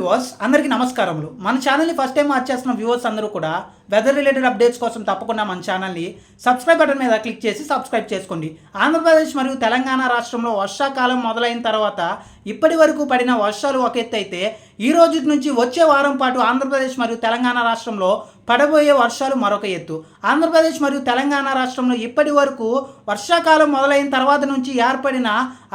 Viewers అందరికీ నమస్కారములు. మన ఛానల్ని ఫస్ట్ టైం వాచ్ చేస్తున్న వ్యూవర్స్ అందరూ కూడా వెదర్ రిలేటెడ్ అప్డేట్స్ కోసం తప్పకుండా మన ఛానల్ని సబ్స్క్రైబ్ బటన్ మీద క్లిక్ చేసి సబ్స్క్రైబ్ చేసుకోండి. ఆంధ్రప్రదేశ్ మరియు తెలంగాణ రాష్ట్రంలో వర్షాకాలం మొదలైన తర్వాత ఇప్పటి వరకు పడిన వర్షాలు ఒక ఎత్తు అయితే ఈ రోజు నుంచి వచ్చే వారం పాటు ఆంధ్రప్రదేశ్ మరియు తెలంగాణ రాష్ట్రంలో పడబోయే వర్షాలు మరొక ఎత్తు. ఆంధ్రప్రదేశ్ మరియు తెలంగాణ రాష్ట్రంలో ఇప్పటి వరకు వర్షాకాలం మొదలైన తర్వాత నుంచి ఏర్పడిన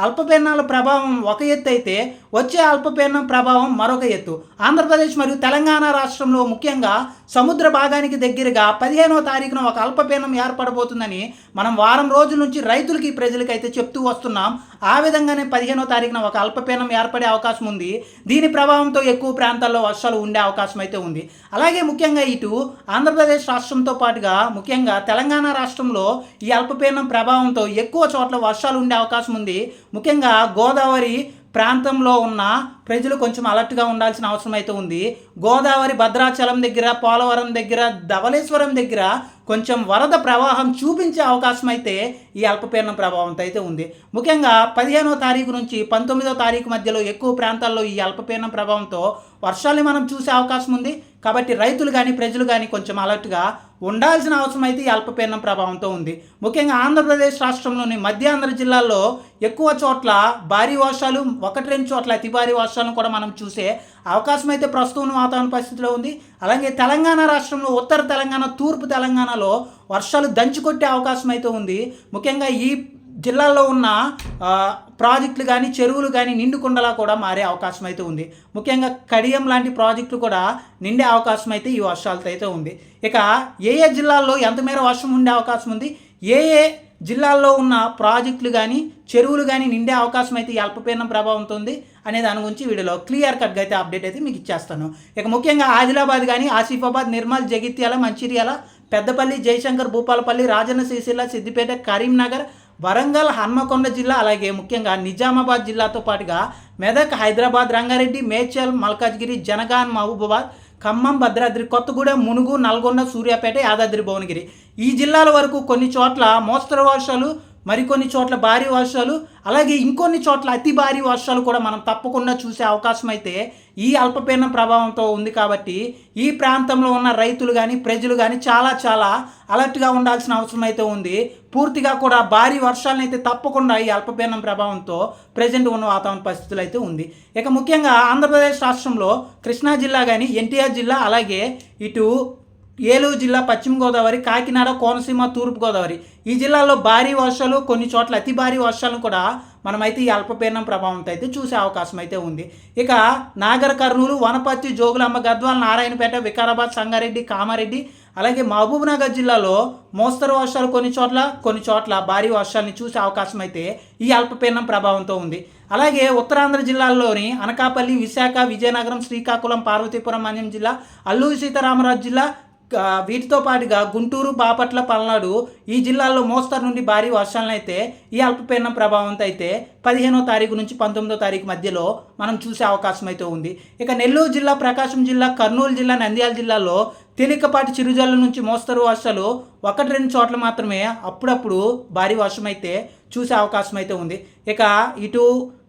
అల్పపీడనాల ప్రభావం ఒక ఎత్తు అయితే వచ్చే అల్పపీడనం ప్రభావం మరొక ఎత్తు. ఆంధ్రప్రదేశ్ మరియు తెలంగాణ రాష్ట్రంలో ముఖ్యంగా సముద్ర భాగానికి దగ్గరగా పదిహేనవ తారీఖున ఒక అల్పపీడనం ఏర్పడబోతుందని మనం వారం రోజుల నుంచి రైతులకి ప్రజలకి అయితే చెప్తూ వస్తున్నాం. ఆ విధంగానే పదిహేనో తారీఖున ఒక అల్పపీడనం ఏర్పడే అవకాశం ఉంది. దీని ప్రభావంతో ఎక్కువ ప్రాంతాల్లో వర్షాలు ఉండే అవకాశం అయితే ఉంది. అలాగే ముఖ్యంగా ఇటు ఆంధ్రప్రదేశ్ రాష్ట్రంతో పాటుగా ముఖ్యంగా తెలంగాణ రాష్ట్రంలో ఈ అల్పపీడనం ప్రభావంతో ఎక్కువ చోట్ల వర్షాలు ఉండే అవకాశం ఉంది. ముఖ్యంగా గోదావరి ప్రాంతంలో ఉన్న ప్రజలు కొంచెం అలర్ట్గా ఉండాల్సిన అవసరం అయితే ఉంది. గోదావరి భద్రాచలం దగ్గర పోలవరం దగ్గర ధవళేశ్వరం దగ్గర కొంచెం వరద ప్రవాహం చూపించే అవకాశం అయితే ఈ అల్పపీడనం ప్రభావంతో అయితే ఉంది. ముఖ్యంగా పదిహేనో తారీఖు నుంచి పంతొమ్మిదో తారీఖు మధ్యలో ఎక్కువ ప్రాంతాల్లో ఈ అల్పపీడనం ప్రభావంతో వర్షాలు మనం చూసే అవకాశం ఉంది. కాబట్టి రైతులు కానీ ప్రజలు కానీ కొంచెం అలర్ట్గా ఉండాల్సిన అవసరం అయితే ఈ అల్పపీడనం ప్రభావంతో ఉంది. ముఖ్యంగా ఆంధ్రప్రదేశ్ రాష్ట్రంలోని మధ్యాంధ్ర జిల్లాల్లో ఎక్కువ చోట్ల భారీ వర్షాలు ఒకటి రెండు చోట్ల అతి భారీ వర్షాలను కూడా మనం చూసే అవకాశం అయితే ప్రస్తుతం వాతావరణ పరిస్థితిలో ఉంది. అలాగే తెలంగాణ రాష్ట్రంలో ఉత్తర తెలంగాణ తూర్పు తెలంగాణలో వర్షాలు దంచుకొట్టే అవకాశం అయితే ఉంది. ముఖ్యంగా ఈ జిల్లాల్లో ఉన్న ప్రాజెక్టులు కానీ చెరువులు కానీ నిండుకుండలా కూడా మారే అవకాశం అయితే ఉంది. ముఖ్యంగా కడియం లాంటి ప్రాజెక్టులు కూడా నిండే అవకాశం అయితే ఈ వర్షాలతో అయితే ఉంది. ఇక ఏ ఏ జిల్లాల్లో ఎంత మేర వర్షం ఉండే అవకాశం ఉంది? ఏ ఏ జిల్లాల్లో ఉన్న ప్రాజెక్టులు కానీ చెరువులు కానీ నిండే అవకాశం అయితే అల్పపీడనం ప్రభావంతో ఉంది అనే దాని గురించి వీడియోలో క్లియర్ కట్గా అయితే అప్డేట్ అయితే మీకు ఇచ్చేస్తాను. ఇక ముఖ్యంగా ఆదిలాబాద్ కానీ ఆసిఫాబాద్ నిర్మల్ జగిత్యాల మంచిర్యాల పెద్దపల్లి జయశంకర్ భూపాలపల్లి రాజన్న సిరిసిల్ల సిద్దిపేట కరీంనగర్ వరంగల్ హన్మకొండ జిల్లా అలాగే ముఖ్యంగా నిజామాబాద్ జిల్లాతో పాటుగా మెదక్ హైదరాబాద్ రంగారెడ్డి మేడ్చల్ మల్కాజ్గిరి జనగాన్ మహబూబాబాద్ ఖమ్మం భద్రాద్రి కొత్తగూడెం మునుగు నల్గొండ సూర్యాపేట యాదాద్రి భువనగిరి. ఈ జిల్లాల వరకు కొన్ని చోట్ల మోస్తరు వర్షాలు మరికొన్ని చోట్ల భారీ వర్షాలు అలాగే ఇంకొన్ని చోట్ల అతి భారీ వర్షాలు కూడా మనం తప్పకుండా చూసే అవకాశం అయితే ఈ అల్పపీడనం ప్రభావంతో ఉంది కాబట్టి ఈ ప్రాంతంలో ఉన్న రైతులు కానీ ప్రజలు కానీ చాలా చాలా అలర్ట్గా ఉండాల్సిన అవసరం అయితే ఉంది. పూర్తిగా కూడా భారీ వర్షాలను అయితే తప్పకుండా ఈ అల్పపీడనం ప్రభావంతో ప్రజెంట్ ఉన్న వాతావరణ పరిస్థితులు అయితే ఉంది. ఇక ముఖ్యంగా ఆంధ్రప్రదేశ్ రాష్ట్రంలో కృష్ణా జిల్లా కానీ ఎన్టీఆర్ జిల్లా అలాగే ఇటు ఏలూరు జిల్లా పశ్చిమ గోదావరి కాకినాడ కోనసీమ తూర్పు గోదావరి. ఈ జిల్లాల్లో భారీ వర్షాలు కొన్ని చోట్ల అతి భారీ వర్షాలను కూడా మనమైతే ఈ అల్పపీడనం ప్రభావంతో అయితే చూసే అవకాశం అయితే ఉంది. ఇక నాగర్ కర్నూలు వనపర్తి జోగులాంబ గద్వాల నారాయణపేట వికారాబాద్ సంగారెడ్డి కామారెడ్డి అలాగే మహబూబ్నగర్ జిల్లాలో మోస్తరు వర్షాలు కొన్ని చోట్ల కొన్ని చోట్ల భారీ వర్షాలని చూసే అవకాశం అయితే ఈ అల్పపీడనం ప్రభావంతో ఉంది. అలాగే ఉత్తరాంధ్ర జిల్లాల్లోని అనకాపల్లి విశాఖ విజయనగరం శ్రీకాకుళం పార్వతీపురం మన్యం జిల్లా అల్లూరి సీతారామరాజు జిల్లా వీటితో పాటుగా గుంటూరు బాపట్ల పల్నాడు ఈ జిల్లాల్లో మోస్తరు నుండి భారీ వర్షాలనైతే ఈ అల్పపీడనం ప్రభావంతో అయితే పదిహేనో తారీఖు నుంచి పంతొమ్మిదో తారీఖు మధ్యలో మనం చూసే అవకాశం అయితే ఉంది. ఇక నెల్లూరు జిల్లా ప్రకాశం జిల్లా కర్నూలు జిల్లా నంద్యాల జిల్లాలో తేలికపాటి చిరుజల్లు నుంచి మోస్తరు వర్షాలు ఒకటి రెండు చోట్ల మాత్రమే అప్పుడప్పుడు భారీ వర్షం అయితే చూసే అవకాశం అయితే ఉంది. ఇక ఇటు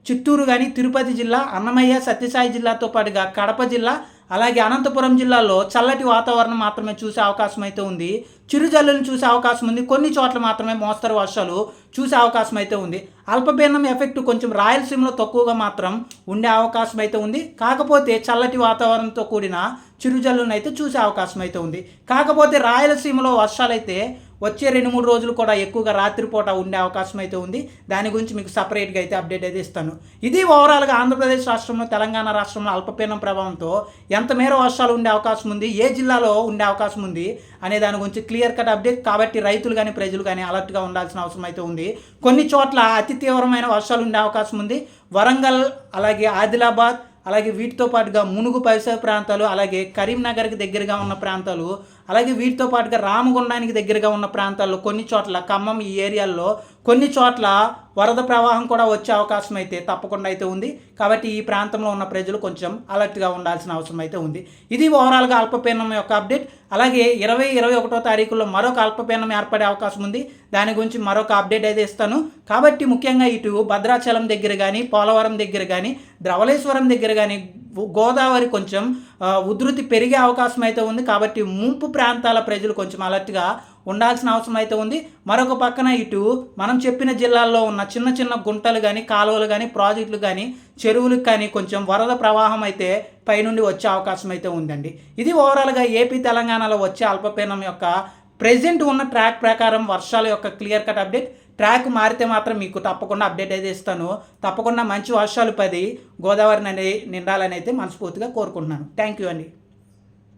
చిత్తూరు కానీ తిరుపతి జిల్లా అన్నమయ్య సత్యసాయి జిల్లాతో పాటుగా కడప జిల్లా అలాగే అనంతపురం జిల్లాలో చల్లటి వాతావరణం మాత్రమే చూసే అవకాశం అయితే ఉంది. చిరుజల్లులను చూసే అవకాశం ఉంది. కొన్ని చోట్ల మాత్రమే మోస్తరు వర్షాలు చూసే అవకాశం అయితే ఉంది. అల్పపీడనం ఎఫెక్ట్ కొంచెం రాయలసీమలో తక్కువగా మాత్రం ఉండే అవకాశం అయితే ఉంది. కాకపోతే చల్లటి వాతావరణంతో కూడిన చిరుజల్లులను అయితే చూసే అవకాశం అయితే ఉంది. కాకపోతే రాయలసీమలో వర్షాలైతే వచ్చే రెండు మూడు రోజులు కూడా ఎక్కువగా రాత్రిపూట ఉండే అవకాశం అయితే ఉంది. దాని గురించి మీకు సపరేట్గా అయితే అప్డేట్ అయితే ఇస్తాను. ఇది ఓవరాల్గా ఆంధ్రప్రదేశ్ రాష్ట్రంలో తెలంగాణ రాష్ట్రంలో అల్పపీడనం ప్రభావంతో ఎంత మేర వర్షాలు ఉండే అవకాశం ఉంది ఏ జిల్లాలో ఉండే అవకాశం ఉంది అనే దాని గురించి క్లియర్ కట్ అప్డేట్. కాబట్టి రైతులు కానీ ప్రజలు కానీ అలర్ట్గా ఉండాల్సిన అవసరం అయితే ఉంది. కొన్ని చోట్ల అతి తీవ్రమైన వర్షాలు ఉండే అవకాశం ఉంది. వరంగల్ అలాగే ఆదిలాబాద్ అలాగే వీటితో పాటుగా మునుగు పరిసర ప్రాంతాలు అలాగే కరీంనగర్కి దగ్గరగా ఉన్న ప్రాంతాలు అలాగే వీటితో పాటుగా రామగుండానికి దగ్గరగా ఉన్న ప్రాంతాల్లో కొన్ని చోట్ల ఖమ్మం ఈ ఏరియాల్లో కొన్ని చోట్ల వరద ప్రవాహం కూడా వచ్చే అవకాశం అయితే తప్పకుండా అయితే ఉంది. కాబట్టి ఈ ప్రాంతంలో ఉన్న ప్రజలు కొంచెం అలర్ట్గా ఉండాల్సిన అవసరం అయితే ఉంది. ఇది ఓవరాల్గా అల్పపీడనం యొక్క అప్డేట్. అలాగే ఇరవై ఇరవై ఒకటో తారీఖులో మరొక అల్పపీడనం ఏర్పడే అవకాశం ఉంది. దాని గురించి మరొక అప్డేట్ అయితే ఇస్తాను. కాబట్టి ముఖ్యంగా ఇటు భద్రాచలం దగ్గర కానీ పోలవరం దగ్గర కానీ ధవళేశ్వరం దగ్గర కానీ గోదావరి కొంచెం ఉధృతి పెరిగే అవకాశం అయితే ఉంది. కాబట్టి ముంపు ప్రాంతాల ప్రజలు కొంచెం అలర్ట్గా ఉండాల్సిన అవసరం అయితే ఉంది. మరొక పక్కన ఇటు మనం చెప్పిన జిల్లాల్లో ఉన్న చిన్న చిన్న గుంటలు కానీ కాలువలు కానీ ప్రాజెక్టులు కానీ చెరువులకు కానీ కొంచెం వరద ప్రవాహం అయితే పైనుండి వచ్చే అవకాశం అయితే ఉందండి. ఇది ఓవరాల్గా ఏపీ తెలంగాణలో వచ్చే అల్పపీడనం యొక్క ప్రెజెంట్ ఉన్న ట్రాక్ ప్రకారం వర్షాల యొక్క క్లియర్ కట్ అప్డేట్ ట్రాక్ మారితే మాత్రం మీకు తప్పకుండా అప్డేట్ అయితే ఇస్తాను. తప్పకుండా మంచి వర్షాలు పది గోదావరిని అనేది నిండాలని అయితే మనస్ఫూర్తిగా కోరుకుంటున్నాను. థ్యాంక్ యూ అండి.